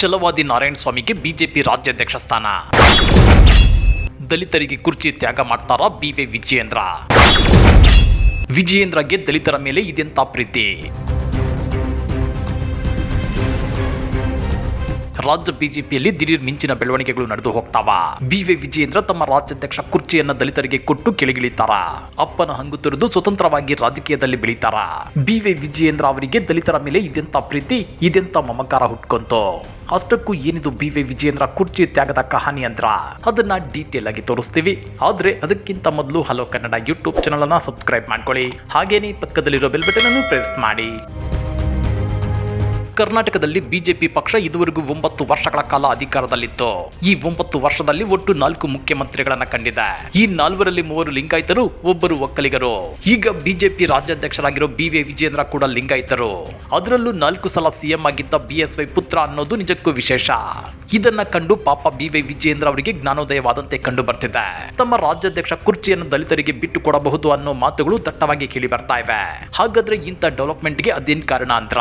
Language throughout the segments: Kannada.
ಛಲವಾದಿ ನಾರಾಯಣ ಸ್ವಾಮಿಗೆ ಬಿಜೆಪಿ ರಾಜ್ಯಾಧ್ಯಕ್ಷ ಸ್ಥಾನ. ದಲಿತರಿಗೆ ಕುರ್ಚಿ ತ್ಯಾಗ ಮಾಡ್ತಾರಾ ಬಿ ವೈ ವಿಜಯೇಂದ್ರ? ವಿಜಯೇಂದ್ರಗೆ ದಲಿತರ ಮೇಲೆ ಇದೆಂತ ಪ್ರೀತಿ? ರಾಜ್ಯ ಬಿಜೆಪಿಯಲ್ಲಿ ದಿಢೀರ್ ಮಿಂಚಿನ ಬೆಳವಣಿಗೆಗಳು ನಡೆದು ಹೋಗ್ತಾವ. ಬಿ ವಿ ವಿಜಯೇಂದ್ರ ತಮ್ಮ ರಾಜ್ಯಾಧ್ಯಕ್ಷ ಕುರ್ಚಿಯನ್ನ ದಲಿತರಿಗೆ ಕೊಟ್ಟು ಕೆಳಗಿಳಿತಾರ. ಅಪ್ಪನ ಹಂಗು ತೊರೆದು ಸ್ವತಂತ್ರವಾಗಿ ರಾಜಕೀಯದಲ್ಲಿ ಬೆಳೀತಾರ. ಬಿ ವೈ ವಿಜಯೇಂದ್ರ ಅವರಿಗೆ ದಲಿತರ ಮೇಲೆ ಇದೆಂತ ಪ್ರೀತಿ, ಇದೆಂತ ಮಮಕಾರ ಹುಟ್ಕೊಂತು. ಅಷ್ಟಕ್ಕೂ ಏನಿದು ಬಿ ವೈ ವಿಜಯೇಂದ್ರ ಕುರ್ಚಿ ತ್ಯಾಗದ ಕಹಾನಿ ಅಂದ್ರ? ಅದನ್ನ ಡೀಟೇಲ್ ಆಗಿ ತೋರಿಸ್ತೀವಿ. ಆದ್ರೆ ಅದಕ್ಕಿಂತ ಮೊದಲು ಹಲೋ ಕನ್ನಡ ಯೂಟ್ಯೂಬ್ ಚಾನಲ್ ಅನ್ನ ಸಬ್ಸ್ಕ್ರೈಬ್ ಮಾಡ್ಕೊಳ್ಳಿ. ಹಾಗೇನೇ ಪಕ್ಕದಲ್ಲಿರೋ ಬೆಲ್ ಬಟನ್ ಅನ್ನು ಪ್ರೆಸ್ ಮಾಡಿ. ಕರ್ನಾಟಕದಲ್ಲಿ ಬಿಜೆಪಿ ಪಕ್ಷ ಇದುವರೆಗೂ ಒಂಬತ್ತು ವರ್ಷಗಳ ಕಾಲ ಅಧಿಕಾರದಲ್ಲಿತ್ತು. ಈ ಒಂಬತ್ತು ವರ್ಷದಲ್ಲಿ ಒಟ್ಟು ನಾಲ್ಕು ಮುಖ್ಯಮಂತ್ರಿಗಳನ್ನ ಕಂಡಿದೆ. ಈ ನಾಲ್ವರಲ್ಲಿ ಮೂವರು ಲಿಂಗಾಯಿತರು, ಒಬ್ಬರು ಒಕ್ಕಲಿಗರು. ಈಗ ಬಿಜೆಪಿ ರಾಜ್ಯಾಧ್ಯಕ್ಷರಾಗಿರೋ ಬಿ ವಿ ವಿಜೇಂದ್ರ ಕೂಡ ಲಿಂಗಾಯಿತರು. ಅದರಲ್ಲೂ ನಾಲ್ಕು ಸಲ ಸಿಎಂ ಆಗಿದ್ದ ಬಿ ವೈ ಪುತ್ರ ಅನ್ನೋದು ನಿಜಕ್ಕೂ ವಿಶೇಷ. ಇದನ್ನ ಕಂಡು ಪಾಪ ಬಿ ವೈ ವಿಜೇಂದ್ರ ಅವರಿಗೆ ಜ್ಞಾನೋದಯವಾದಂತೆ ಕಂಡು ಬರ್ತಿದೆ ತಮ್ಮ ರಾಜ್ಯಾಧ್ಯಕ್ಷ ಕುರ್ಚಿಯನ್ನು ದಲಿತರಿಗೆ ಬಿಟ್ಟು ಕೊಡಬಹುದು ಅನ್ನೋ ಮಾತುಗಳು ದಟ್ಟವಾಗಿ ಕೇಳಿ ಬರ್ತಾ ಇವೆ. ಹಾಗಾದ್ರೆ ಇಂಥ ಡೆವಲಪ್ಮೆಂಟ್ಗೆ ಅದೇನ್ ಕಾರಣ ಅಂತ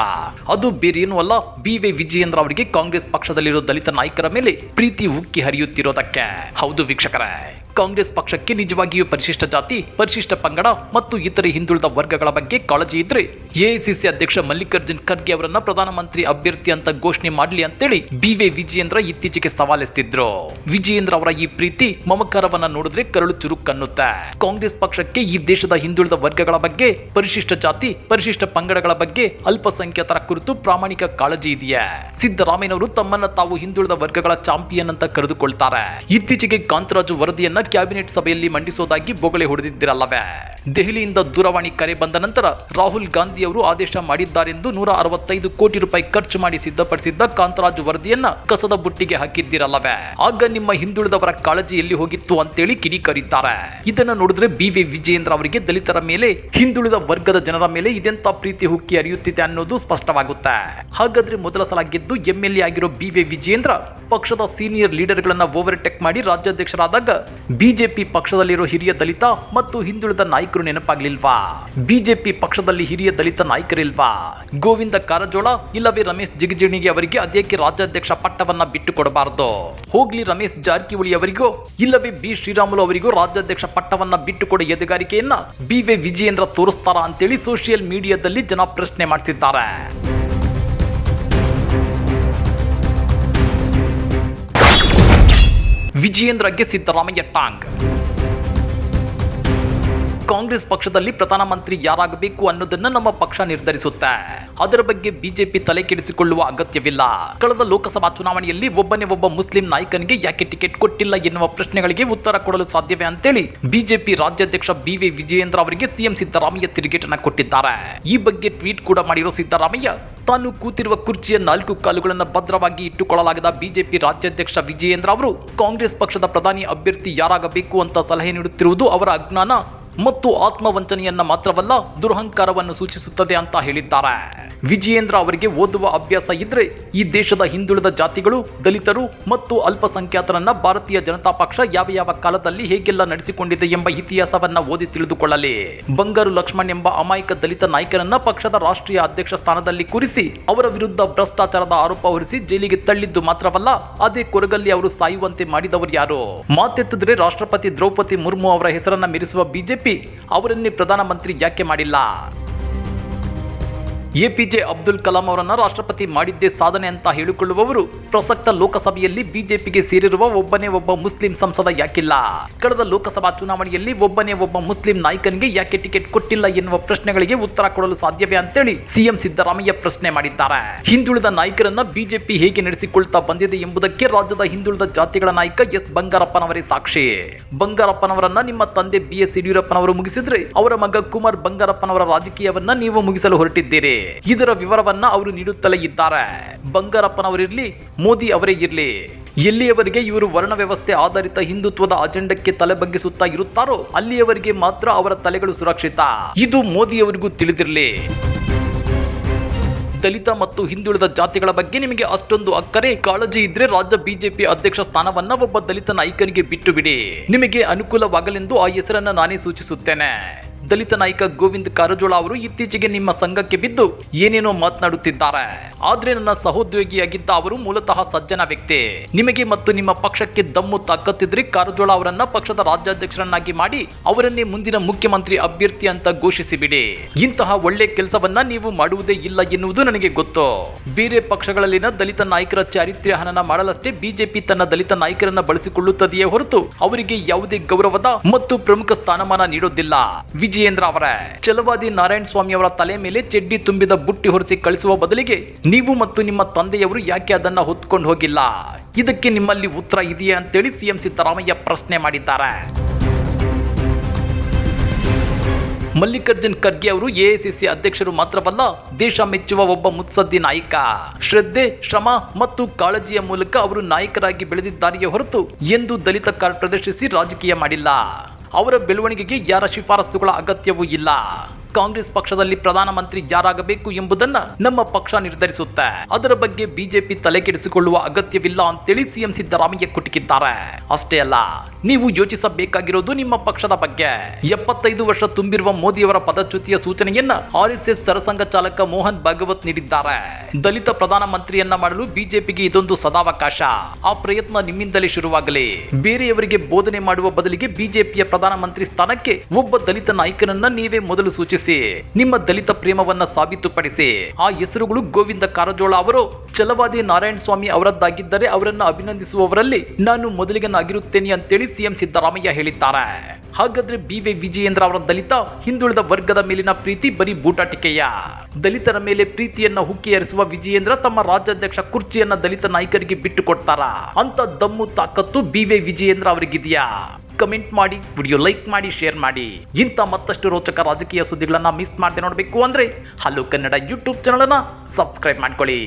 ಅದು ಬೇರೆ ಏನೂ ಅಲ್ಲ ಬಿ ವೈ ವಿಜಯೇಂದ್ರ ಅವರಿಗೆ ಕಾಂಗ್ರೆಸ್ ಪಕ್ಷದಲ್ಲಿರೋ ದಲಿತ ನಾಯಕರ ಮೇಲೆ ಪ್ರೀತಿ ಉಕ್ಕಿ ಹರಿಯುತ್ತಿರೋದಕ್ಕೆ. ಹೌದು ವೀಕ್ಷಕರೇ. ಕಾಂಗ್ರೆಸ್ ಪಕ್ಷಕ್ಕೆ ನಿಜವಾಗಿಯೂ ಪರಿಶಿಷ್ಟ ಜಾತಿ, ಪರಿಶಿಷ್ಟ ಪಂಗಡ ಮತ್ತು ಇತರೆ ಹಿಂದುಳಿದ ವರ್ಗಗಳ ಬಗ್ಗೆ ಕಾಳಜಿ ಇದ್ರೆ ಎಐಸಿಸಿ ಅಧ್ಯಕ್ಷ ಮಲ್ಲಿಕಾರ್ಜುನ್ ಖರ್ಗೆ ಅವರನ್ನ ಪ್ರಧಾನಮಂತ್ರಿ ಅಭ್ಯರ್ಥಿ ಅಂತ ಘೋಷಣೆ ಮಾಡಲಿ ಅಂತೇಳಿ ಬಿ ವೈ ವಿಜಯೇಂದ್ರ ಇತ್ತೀಚೆಗೆ ಸವಾಲೆಸ್ತಿದ್ರು. ವಿಜಯೇಂದ್ರ ಅವರ ಈ ಪ್ರೀತಿ ಮಮಕಾರವನ್ನ ನೋಡಿದ್ರೆ ಕರಳು ಚುರುಕನ್ನುತ್ತೆ. ಕಾಂಗ್ರೆಸ್ ಪಕ್ಷಕ್ಕೆ ಈ ದೇಶದ ಹಿಂದುಳಿದ ವರ್ಗಗಳ ಬಗ್ಗೆ, ಪರಿಶಿಷ್ಟ ಜಾತಿ, ಪರಿಶಿಷ್ಟ ಪಂಗಡಗಳ ಬಗ್ಗೆ ಅಲ್ಪಸಂಖ್ಯಾತರ ಕುರಿತು ಪ್ರಾಮಾಣಿಕ ಕಾಳಜಿ ಇದೆಯಾ? ಸಿದ್ದರಾಮಯ್ಯನವರು ತಮ್ಮನ್ನ ತಾವು ಹಿಂದುಳಿದ ವರ್ಗಗಳ ಚಾಂಪಿಯನ್ ಅಂತ ಕರೆದುಕೊಳ್ತಾರೆ. ಇತ್ತೀಚೆಗೆ ಕಾಂತರಾಜು ವರದಿಯನ್ನ ಕ್ಯಾಬಿನೆಟ್ ಸಭೆಯಲ್ಲಿ ಮಂಡಿಸೋದಾಗಿ ಬೊಗಳೆ ಹೊಡೆದಿದ್ದಿರಲ್ಲವೇ? ದೆಹಲಿಯಿಂದ ದೂರವಾಣಿ ಕರೆ ಬಂದ ನಂತರ ರಾಹುಲ್ ಗಾಂಧಿ ಅವರು ಆದೇಶ ಮಾಡಿದ್ದಾರೆಂದು ನೂರ ಅರವತ್ತೈದು ಕೋಟಿ ರೂಪಾಯಿ ಖರ್ಚು ಮಾಡಿ ಸಿದ್ಧಪಡಿಸಿದ್ದ ಕಾಂತರಾಜು ವರದಿಯನ್ನ ಕಸದ ಬುಟ್ಟಿಗೆ ಹಾಕಿದ್ದಿರಲ್ಲವೇ? ಆಗ ನಿಮ್ಮ ಹಿಂದುಳಿದವರ ಕಾಳಜಿ ಎಲ್ಲಿ ಹೋಗಿತ್ತು ಅಂತೇಳಿ ಕಿಡಿಕರಿತಾರೆ ಇದನ್ನ ನೋಡಿದ್ರೆ ಬಿ ವಿ ವಿಜಯೇಂದ್ರ ಅವರಿಗೆ ದಲಿತರ ಮೇಲೆ, ಹಿಂದುಳಿದ ವರ್ಗದ ಜನರ ಮೇಲೆ ಇದೆಂತ ಪ್ರೀತಿ ಹುಕ್ಕಿ ಹರಿಯುತ್ತಿದೆ ಅನ್ನೋದು ಸ್ಪಷ್ಟವಾಗುತ್ತೆ. ಹಾಗಾದ್ರೆ ಮೊದಲ ಸಲ ಗೆದ್ದು ಎಂಎಲ್ಎ ಆಗಿರೋ ಬಿ ವಿ ವಿಜಯೇಂದ್ರ ಪಕ್ಷದ ಸೀನಿಯರ್ ಲೀಡರ್ಗಳನ್ನ ಓವರ್ಟೇಕ್ ಮಾಡಿ ರಾಜ್ಯಾಧ್ಯಕ್ಷರಾದಾಗ ಬಿಜೆಪಿ ಪಕ್ಷದಲ್ಲಿರೋ ಹಿರಿಯ ದಲಿತ ಮತ್ತು ಹಿಂದುಳಿದ ನಾಯಕರು ನೆನಪಾಗ್ಲಿಲ್ವಾ? ಬಿಜೆಪಿ ಪಕ್ಷದಲ್ಲಿ ಹಿರಿಯ ದಲಿತ ನಾಯಕರಿಲ್ವಾ? ಗೋವಿಂದ ಕಾರಜೋಳ ಇಲ್ಲವೇ ರಮೇಶ್ ಜಿಗಜಿಣಿಗೆ ಅವರಿಗೆ ಅದೇಕೆ ರಾಜ್ಯಾಧ್ಯಕ್ಷ ಪಟ್ಟವನ್ನ ಬಿಟ್ಟು ಕೊಡಬಾರದು ಹೋಗ್ಲಿ ರಮೇಶ್ ಜಾರಕಿಹೊಳಿ ಅವರಿಗೂ, ಇಲ್ಲವೇ ಬಿ ಶ್ರೀರಾಮುಲು ಅವರಿಗೂ ರಾಜ್ಯಾಧ್ಯಕ್ಷ ಪಟ್ಟವನ್ನ ಬಿಟ್ಟು ಕೊಡ ಎದುಗಾರಿಕೆಯನ್ನ ಬಿ ವಿ ವಿಜಯೇಂದ್ರ ತೋರಿಸ್ತಾರಾ ಅಂತೇಳಿ ಸೋಷಿಯಲ್ ಮೀಡಿಯಾದಲ್ಲಿ ಜನ ಪ್ರಶ್ನೆ ಮಾಡ್ತಿದ್ದಾರೆ. ವಿಜಯೇಂದ್ರಗೆ ಸಿದ್ದರಾಮಯ್ಯ ಟಾಂಗ್. ಕಾಂಗ್ರೆಸ್ ಪಕ್ಷದಲ್ಲಿ ಪ್ರಧಾನಮಂತ್ರಿ ಯಾರಾಗಬೇಕು ಅನ್ನೋದನ್ನ ನಮ್ಮ ಪಕ್ಷ ನಿರ್ಧರಿಸುತ್ತೆ. ಅದರ ಬಗ್ಗೆ ಬಿಜೆಪಿ ತಲೆ ಕೆಡಿಸಿಕೊಳ್ಳುವ ಅಗತ್ಯವಿಲ್ಲ. ಕಳೆದ ಲೋಕಸಭಾ ಚುನಾವಣೆಯಲ್ಲಿ ಒಬ್ಬನೇ ಒಬ್ಬ ಮುಸ್ಲಿಂ ನಾಯಕನಿಗೆ ಯಾಕೆ ಟಿಕೆಟ್ ಕೊಟ್ಟಿಲ್ಲ ಎನ್ನುವ ಪ್ರಶ್ನೆಗಳಿಗೆ ಉತ್ತರ ಕೊಡಲು ಸಾಧ್ಯವೇ ಅಂತೇಳಿ ಬಿಜೆಪಿ ರಾಜ್ಯಾಧ್ಯಕ್ಷ ಬಿ ವಿ ವಿಜಯೇಂದ್ರ ಅವರಿಗೆ ಸಿಎಂ ಸಿದ್ದರಾಮಯ್ಯ ತಿರುಗೇಟನ್ನ ಕೊಟ್ಟಿದ್ದಾರೆ. ಈ ಬಗ್ಗೆ ಟ್ವೀಟ್ ಕೂಡ ಮಾಡಿರೋ ಸಿದ್ದರಾಮಯ್ಯ, ತಾನು ಕೂತಿರುವ ಕುರ್ಚಿಯ ನಾಲ್ಕು ಕಾಲುಗಳನ್ನು ಭದ್ರವಾಗಿ ಇಟ್ಟುಕೊಳ್ಳಲಾಗದ ಬಿಜೆಪಿ ರಾಜ್ಯಾಧ್ಯಕ್ಷ ವಿಜಯೇಂದ್ರ ಅವರು ಕಾಂಗ್ರೆಸ್ ಪಕ್ಷದ ಪ್ರಧಾನಿ ಅಭ್ಯರ್ಥಿ ಯಾರಾಗಬೇಕು ಅಂತ ಸಲಹೆ ನೀಡುತ್ತಿರುವುದು ಅವರ ಅಜ್ಞಾನ. ಮತ್ತು ಆತ್ಮವಂಚನೆಯನ್ನ ಮಾತ್ರವಲ್ಲ ದುರಹಂಕಾರವನ್ನು ಸೂಚಿಸುತ್ತದೆ ಅಂತ ಹೇಳಿದ್ದಾರೆ. ವಿಜಯೇಂದ್ರ ಅವರಿಗೆ ಓದುವ ಅಭ್ಯಾಸ ಇದ್ರೆ ಈ ದೇಶದ ಹಿಂದುಳಿದ ಜಾತಿಗಳು, ದಲಿತರು ಮತ್ತು ಅಲ್ಪಸಂಖ್ಯಾತರನ್ನ ಭಾರತೀಯ ಜನತಾ ಪಕ್ಷ ಯಾವ ಯಾವ ಕಾಲದಲ್ಲಿ ಹೇಗೆಲ್ಲ ನಡೆಸಿಕೊಂಡಿದೆ ಎಂಬ ಇತಿಹಾಸವನ್ನ ಓದಿ ತಿಳಿದುಕೊಳ್ಳಲಿ. ಬಂಗಾರು ಲಕ್ಷ್ಮಣ್ ಎಂಬ ಅಮಾಯಕ ದಲಿತ ನಾಯಕರನ್ನ ಪಕ್ಷದ ರಾಷ್ಟ್ರೀಯ ಅಧ್ಯಕ್ಷ ಸ್ಥಾನದಲ್ಲಿ ಕೂರಿಸಿ, ಅವರ ವಿರುದ್ಧ ಭ್ರಷ್ಟಾಚಾರದ ಆರೋಪ ಹೊರಿಸಿ ಜೈಲಿಗೆ ತಳ್ಳಿದ್ದು ಮಾತ್ರವಲ್ಲ, ಅದೇ ಕೊರಗಲ್ಲಿ ಅವರು ಸಾಯುವಂತೆ ಮಾಡಿದವರು ಯಾರು? ಮಾತೆತ್ತಿದ್ರೆ ರಾಷ್ಟ್ರಪತಿ ದ್ರೌಪದಿ ಮುರ್ಮು ಅವರ ಹೆಸರನ್ನ ಮೀರಿಸುವ ಬಿಜೆಪಿ ಅವರನ್ನೇ ಪ್ರಧಾನಮಂತ್ರಿ ಯಾಕೆ ಮಾಡಿಲ್ಲ? ಎಪಿಜೆ ಅಬ್ದುಲ್ ಕಲಾಂ ಅವರನ್ನು ರಾಷ್ಟ್ರಪತಿ ಮಾಡಿದ್ದೇ ಸಾಧನೆ ಅಂತ ಹೇಳಿಕೊಳ್ಳುವವರು ಪ್ರಸಕ್ತ ಲೋಕಸಭೆಯಲ್ಲಿ ಬಿಜೆಪಿಗೆ ಸೇರಿರುವ ಒಬ್ಬನೇ ಒಬ್ಬ ಮುಸ್ಲಿಂ ಸಂಸದ ಯಾಕಿಲ್ಲ? ಕಳೆದ ಲೋಕಸಭಾ ಚುನಾವಣೆಯಲ್ಲಿ ಒಬ್ಬನೇ ಒಬ್ಬ ಮುಸ್ಲಿಂ ನಾಯಕನಿಗೆ ಯಾಕೆ ಟಿಕೆಟ್ ಕೊಟ್ಟಿಲ್ಲ ಎನ್ನುವ ಪ್ರಶ್ನೆಗಳಿಗೆ ಉತ್ತರ ಕೊಡಲು ಸಾಧ್ಯವೇ ಅಂತೇಳಿ ಸಿಎಂ ಸಿದ್ದರಾಮಯ್ಯ ಪ್ರಶ್ನೆ ಮಾಡಿದ್ದಾರೆ. ಹಿಂದುಳಿದ ನಾಯಕರನ್ನ ಬಿಜೆಪಿ ಹೇಗೆ ನಡೆಸಿಕೊಳ್ತಾ ಬಂದಿದೆ ಎಂಬುದಕ್ಕೆ ರಾಜ್ಯದ ಹಿಂದುಳಿದ ಜಾತಿಗಳ ನಾಯಕ ಎಸ್. ಬಂಗಾರಪ್ಪನವರೇ ಸಾಕ್ಷಿ. ಬಂಗಾರಪ್ಪನವರನ್ನ ನಿಮ್ಮ ತಂದೆ ಬಿ. ಎಸ್. ಯಡಿಯೂರಪ್ಪನವರು ಮುಗಿಸಿದ್ರೆ ಅವರ ಮಗ ಕುಮಾರ್ ಬಂಗಾರಪ್ಪನವರ ರಾಜಕೀಯವನ್ನ ನೀವು ಮುಗಿಸಲು ಹೊರಟಿದ್ದೀರಿ. ಇದರ ವಿವರವನ್ನ ಅವರು ನೀಡುತ್ತಲೇ ಇದ್ದಾರೆ. ಬಂಗಾರಪ್ಪನವರಿರ್ಲಿ ಮೋದಿ ಅವರೇ ಇರಲಿ. ಎಲ್ಲಿಯವರಿಗೆ ಇವರು ವರ್ಣ ವ್ಯವಸ್ಥೆ ಆಧಾರಿತ ಹಿಂದುತ್ವದ ಅಜೆಂಡಕ್ಕೆ ತಲೆ ಬಗ್ಗಿಸುತ್ತಾ ಇರುತ್ತಾರೋ, ಅಲ್ಲಿಯವರಿಗೆ ಮಾತ್ರ ಅವರ ತಲೆಗಳು ಸುರಕ್ಷಿತ. ಇದು ಮೋದಿಯವರಿಗೂ ತಿಳಿದಿರಲಿ. ದಲಿತ ಮತ್ತು ಹಿಂದುಳಿದ ಜಾತಿಗಳ ಬಗ್ಗೆ ನಿಮಗೆ ಅಷ್ಟೊಂದು ಅಕ್ಕರೆ, ಕಾಳಜಿ ಇದ್ರೆ ರಾಜ್ಯ ಬಿಜೆಪಿ ಅಧ್ಯಕ್ಷ ಸ್ಥಾನವನ್ನ ಒಬ್ಬ ದಲಿತ ನಾಯಕನಿಗೆ ಬಿಟ್ಟು ಬಿಡಿ ನಿಮಗೆ ಅನುಕೂಲವಾಗಲೆಂದು ಆ ಹೆಸರನ್ನ ನಾನೇ ಸೂಚಿಸುತ್ತೇನೆ. ದಲಿತ ನಾಯಕ ಗೋವಿಂದ ಕಾರಜೋಳ ಅವರು ಇತ್ತೀಚೆಗೆ ನಿಮ್ಮ ಸಂಘಕ್ಕೆ ಬಿದ್ದು ಏನೇನೋ ಮಾತನಾಡುತ್ತಿದ್ದಾರೆ. ಆದ್ರೆ ನನ್ನ ಸಹೋದ್ಯೋಗಿಯಾಗಿದ್ದ ಅವರು ಮೂಲತಃ ಸಜ್ಜನ ವ್ಯಕ್ತಿ. ನಿಮಗೆ ಮತ್ತು ನಿಮ್ಮ ಪಕ್ಷಕ್ಕೆ ದಮ್ಮು ತಾಕತ್ತಿದ್ರೆ ಕಾರಜೋಳ ಅವರನ್ನ ಪಕ್ಷದ ರಾಜ್ಯಾಧ್ಯಕ್ಷರನ್ನಾಗಿ ಮಾಡಿ ಅವರನ್ನೇ ಮುಂದಿನ ಮುಖ್ಯಮಂತ್ರಿ ಅಭ್ಯರ್ಥಿ ಅಂತ ಘೋಷಿಸಿಬಿಡಿ. ಇಂತಹ ಒಳ್ಳೆ ಕೆಲಸವನ್ನ ನೀವು ಮಾಡುವುದೇ ಇಲ್ಲ ಎನ್ನುವುದು ನನಗೆ ಗೊತ್ತು. ಬೇರೆ ಪಕ್ಷಗಳಲ್ಲಿನ ದಲಿತ ನಾಯಕರ ಚಾರಿತ್ರ್ಯ ಹನನ ಮಾಡಲಷ್ಟೇ ಬಿಜೆಪಿ ತನ್ನ ದಲಿತ ನಾಯಕರನ್ನ ಬಳಸಿಕೊಳ್ಳುತ್ತದೆಯೇ ಹೊರತು ಅವರಿಗೆ ಯಾವುದೇ ಗೌರವದ ಮತ್ತು ಪ್ರಮುಖ ಸ್ಥಾನಮಾನ ನೀಡೋದಿಲ್ಲ. ವಿಜಯೇಂದ್ರ ಅವರ. ಛಲವಾದಿ ನಾರಾಯಣ ಸ್ವಾಮಿ ಅವರ ತಲೆ ಮೇಲೆ ಚೆಡ್ಡಿ ತುಂಬಿದ ಬುಟ್ಟಿ ಹೊರಿಸಿ ಕಳಿಸುವ ಬದಲಿಗೆ ನೀವು ಮತ್ತು ನಿಮ್ಮ ತಂದೆಯವರು ಯಾಕೆ ಅದನ್ನ ಹೊತ್ಕೊಂಡು ಹೋಗಿಲ್ಲ? ಇದಕ್ಕೆ ನಿಮ್ಮಲ್ಲಿ ಉತ್ತರ ಇದೆಯಾ ಅಂತೇಳಿ ಸಿಎಂ ಸಿದ್ದರಾಮಯ್ಯ ಪ್ರಶ್ನೆ ಮಾಡಿದ್ದಾರೆ. ಮಲ್ಲಿಕಾರ್ಜುನ್ ಖರ್ಗೆ ಅವರು ಎಐಸಿಸಿ ಅಧ್ಯಕ್ಷರು ಮಾತ್ರವಲ್ಲ, ದೇಶ ಮೆಚ್ಚುವ ಒಬ್ಬ ಮುತ್ಸದ್ದಿ ನಾಯಕ. ಶ್ರದ್ಧೆ, ಶ್ರಮ ಮತ್ತು ಕಾಳಜಿಯ ಮೂಲಕ ಅವರು ನಾಯಕರಾಗಿ ಬೆಳೆದಿದ್ದಾರೆಯೇ ಹೊರತು ಎಂದು ದಲಿತ ಕಾರ್ಡ್ ಪ್ರದರ್ಶಿಸಿ ರಾಜಕೀಯ ಮಾಡಿಲ್ಲ. ಅವರ ಬೆಳವಣಿಗೆಗೆ ಯಾರ ಶಿಫಾರಸುಗಳ ಅಗತ್ಯವೂ ಇಲ್ಲ. ಕಾಂಗ್ರೆಸ್ ಪಕ್ಷದಲ್ಲಿ ಪ್ರಧಾನಮಂತ್ರಿ ಯಾರಾಗಬೇಕು ಎಂಬುದನ್ನ ನಮ್ಮ ಪಕ್ಷ ನಿರ್ಧರಿಸುತ್ತೆ. ಅದರ ಬಗ್ಗೆ ಬಿಜೆಪಿ ತಲೆ ಕೆಡಿಸಿಕೊಳ್ಳುವ ಅಗತ್ಯವಿಲ್ಲ ಅಂತೇಳಿ ಸಿಎಂ ಸಿದ್ದರಾಮಯ್ಯ ಕುಟುಕಿದ್ದಾರೆ. ಅಷ್ಟೇ ಅಲ್ಲ ನೀವು ಯೋಚಿಸಬೇಕಾಗಿರೋದು ನಿಮ್ಮ ಪಕ್ಷದ ಬಗ್ಗೆ. ಎಪ್ಪತ್ತೈದು ವರ್ಷ ತುಂಬಿರುವ ಮೋದಿಯವರ ಪದಚ್ಯುತಿಯ ಸೂಚನೆಯನ್ನ ಆರ್ಎಸ್ಎಸ್ ಸರಸಂಘ ಚಾಲಕ ಮೋಹನ್ ಭಾಗವತ್ ನೀಡಿದ್ದಾರೆ. ದಲಿತ ಪ್ರಧಾನ ಮಂತ್ರಿಯನ್ನ ಮಾಡಲು ಬಿಜೆಪಿಗೆ ಇದೊಂದು ಸದಾವಕಾಶ. ಆ ಪ್ರಯತ್ನ ನಿಮ್ಮಿಂದಲೇ ಶುರುವಾಗಲಿ. ಬೇರೆಯವರಿಗೆ ಬೋಧನೆ ಮಾಡುವ ಬದಲಿಗೆ ಬಿಜೆಪಿಯ ಪ್ರಧಾನ ಮಂತ್ರಿ ಸ್ಥಾನಕ್ಕೆ ಒಬ್ಬ ದಲಿತ ನಾಯಕನನ್ನ ನೀವೇ ಮೊದಲು ಸೂಚಿಸಿ. ನಿಮ್ಮ ದಲಿತ ಪ್ರೇಮವನ್ನ ಸಾಬೀತುಪಡಿಸಿ. ಆ ಹೆಸರುಗಳು ಗೋವಿಂದ ಕಾರಜೋಳ ಅವರು ಛಲವಾದಿ ನಾರಾಯಣ ಸ್ವಾಮಿ ಅವರದ್ದಾಗಿದ್ದರೆ ಅವರನ್ನ ಅಭಿನಂದಿಸುವವರಲ್ಲಿ ನಾನು ಮೊದಲಿಗನಾಗಿರುತ್ತೇನೆ ಅಂತೇಳಿ ಸಿಎಂ ಸಿದ್ದರಾಮಯ್ಯ ಹೇಳಿದ್ದಾರೆ. ಹಾಗಾದ್ರೆ ಬಿ ವೈ ವಿಜಯೇಂದ್ರ ಅವರ ದಲಿತ ಹಿಂದುಳಿದ ವರ್ಗದ ಮೇಲಿನ ಪ್ರೀತಿ ಬರೀ ಬೂಟಾಟಿಕೆಯ? ದಲಿತರ ಮೇಲೆ ಪ್ರೀತಿಯನ್ನ ಹುಕ್ಕಿ ಹರಿಸುವ ವಿಜಯೇಂದ್ರ ತಮ್ಮ ರಾಜ್ಯಾಧ್ಯಕ್ಷ ಕುರ್ಚಿಯನ್ನ ದಲಿತ ನಾಯಕರಿಗೆ ಬಿಟ್ಟು ಕೊಡ್ತಾರ? ಅಂತ ದಮ್ಮು ತಾಕತ್ತು ಬಿ ವೈ ವಿಜಯೇಂದ್ರ ಅವರಿಗಿದೆಯಾ? ಕಮೆಂಟ್ ಮಾಡಿ, ವಿಡಿಯೋ ಲೈಕ್ ಮಾಡಿ, ಶೇರ್ ಮಾಡಿ. ಇಂಥ ಮತ್ತಷ್ಟು ರೋಚಕ ರಾಜಕೀಯ ಸುದ್ದಿಗಳನ್ನ ಮಿಸ್ ಮಾಡದೆ ನೋಡಬೇಕು ಅಂದ್ರೆ ಹಲೋ ಕನ್ನಡ ಯೂಟ್ಯೂಬ್ ಚಾನಲ್ ಅನ್ನ ಸಬ್ಸ್ಕ್ರೈಬ್ ಮಾಡ್ಕೊಳ್ಳಿ.